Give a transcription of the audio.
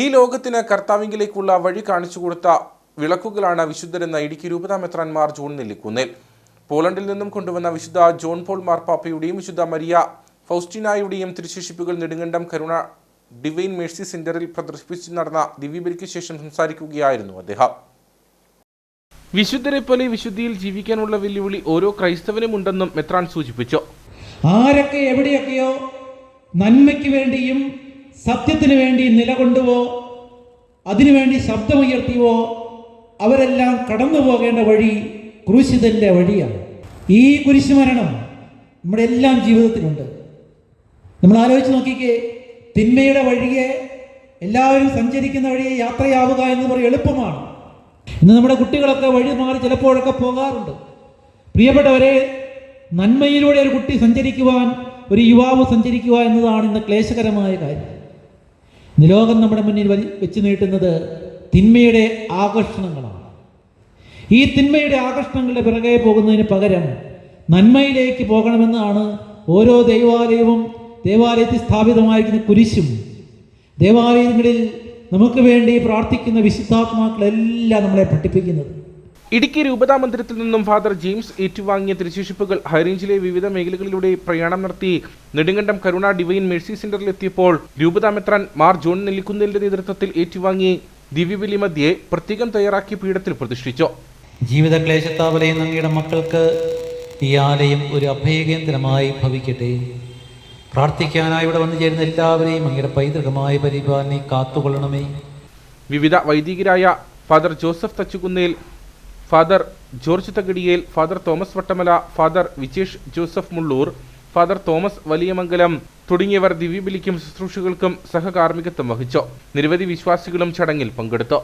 ഈ ലോകത്തിന് കർത്താവിങ്കിലേക്കുള്ള വഴി കാണിച്ചു കൊടുത്ത വിളക്കുകളാണ് വിശുദ്ധരെന്ന ഇടുക്കി രൂപതാ മെത്രാൻമാർ ജോൺ നെല്ലിക്കുന്നിൽ. പോളണ്ടിൽ നിന്നും കൊണ്ടുവന്ന വിശുദ്ധ ജോൺ പോൾ മാർപ്പാപ്പയുടെയും വിശുദ്ധ മരിയ ഫൗസ്റ്റിനായുടെയും തിരുശേഷിപ്പുകൾ നെടുങ്കണ്ടം കരുണ ഡിവൈൻ മേഴ്സി സെന്ററിൽ പ്രദർശിപ്പിച്ചു നടന്ന ദിവ്യബലിക്ക് ശേഷം സംസാരിക്കുകയായിരുന്നു അദ്ദേഹം. വിശുദ്ധരെ പോലെ വിശുദ്ധിയിൽ ജീവിക്കാനുള്ള വെല്ലുവിളി ഓരോ ക്രൈസ്തവനും ഉണ്ടെന്നും മെത്രാൻ സൂചിപ്പിച്ചു. ആരൊക്കെ എവിടെയൊക്കെയോ നന്മയ്ക്ക് വേണ്ടിയും സത്യത്തിന് വേണ്ടി നിലകൊണ്ടുവോ അതിനുവേണ്ടി ശബ്ദമുയർത്തിയോ അവരെല്ലാം കടന്നു പോകേണ്ട വഴി ക്രൂശിതന്റെ വഴിയാണ്. ഈ കുരിശുമരണം നമ്മുടെ എല്ലാം ജീവിതത്തിലുണ്ട്. നമ്മൾ ആലോചിച്ച് നോക്കിക്കേ തിന്മയുടെ വഴിയെ എല്ലാവരും സഞ്ചരിക്കുന്ന വഴിയെ യാത്രയാവുക എന്ന് പറയും എളുപ്പമാണ്. ഇന്ന് നമ്മുടെ കുട്ടികളൊക്കെ വഴി മാറി ചിലപ്പോഴൊക്കെ പോകാറുണ്ട്. പ്രിയപ്പെട്ടവരെ നന്മയിലൂടെ ഒരു കുട്ടി സഞ്ചരിക്കുവാൻ ഒരു യുവാവ് സഞ്ചരിക്കുക എന്നതാണ് ഇന്ന് ക്ലേശകരമായ കാര്യം. ഇന്ന് ലോകം നമ്മുടെ മുന്നിൽ വെച്ച് നീട്ടുന്നത് തിന്മയുടെ ആകർഷണങ്ങളാണ്. ഈ തിന്മയുടെ ആകർഷണങ്ങളുടെ പിറകെ പോകുന്നതിന് പകരം നന്മയിലേക്ക് പോകണമെന്നാണ് ഓരോ ദൈവാലയവും ദേവാലയത്തിൽ സ്ഥാപിതമായിരിക്കുന്ന കുരിശും. ദേവാലയങ്ങളിൽ നമുക്ക് വേണ്ടി പ്രാർത്ഥിക്കുന്ന വിശുദ്ധാത്മാക്കളെല്ലാം നമ്മളെ പഠിപ്പിക്കുന്നത്. ഇടുക്കി രൂപതാ മന്ദിരത്തിൽ നിന്നും ഫാദർ ജെയിംസ് ഏറ്റുവാങ്ങിയ തിരുശേഷിപ്പുകൾ ഹൈറേഞ്ചിലെ വിവിധ മേഖലകളിലൂടെ പ്രയാണം നടത്തി. നെടുങ്കണ്ടം കരുണ ഡിവൈൻ മേഴ്സി സെന്ററിൽ എത്തിയപ്പോൾ രൂപതാ മെത്രാൻ മാർ ജോൺ നെല്ലിക്കുന്നിലിന്റെ നേതൃത്വത്തിൽ ഏറ്റുവാങ്ങി ദിവ്യബലി മധ്യെ പ്രത്യേകം തയ്യാറാക്കിയ പീഠത്തിൽ പ്രതിഷ്ഠിച്ചു. ജീവിത ക്ലേശത്താവലയും അങ്ങയുടെ മക്കൾക്ക് ഈ ആലയം ഒരു അഭയകേന്ദ്രമായി ഭവിക്കട്ടെ. പ്രാർത്ഥിക്കാനായി ഇവിടെ വന്നു ചേരുന്ന എല്ലാവരെയും അങ്ങയുടെ പൈതൃകമായ പരിപാലനെ കാത്തുകൊള്ളണമേ. വിവിധ വൈദികരായ father Joseph Thachukunnel father George Thakadiyel father Thomas Vattamala father Vijesh Joseph Mullur father Thomas Valiyamangalam തുടങ്ങിയവർ ദിവ്യബലിക്കും ശുശ്രൂഷകൾക്കും സഹകാർമ്മികത്വം വഹിച്ചു. നിരവധി വിശ്വാസികളും ചടങ്ങിൽ പങ്കെടുത്തു.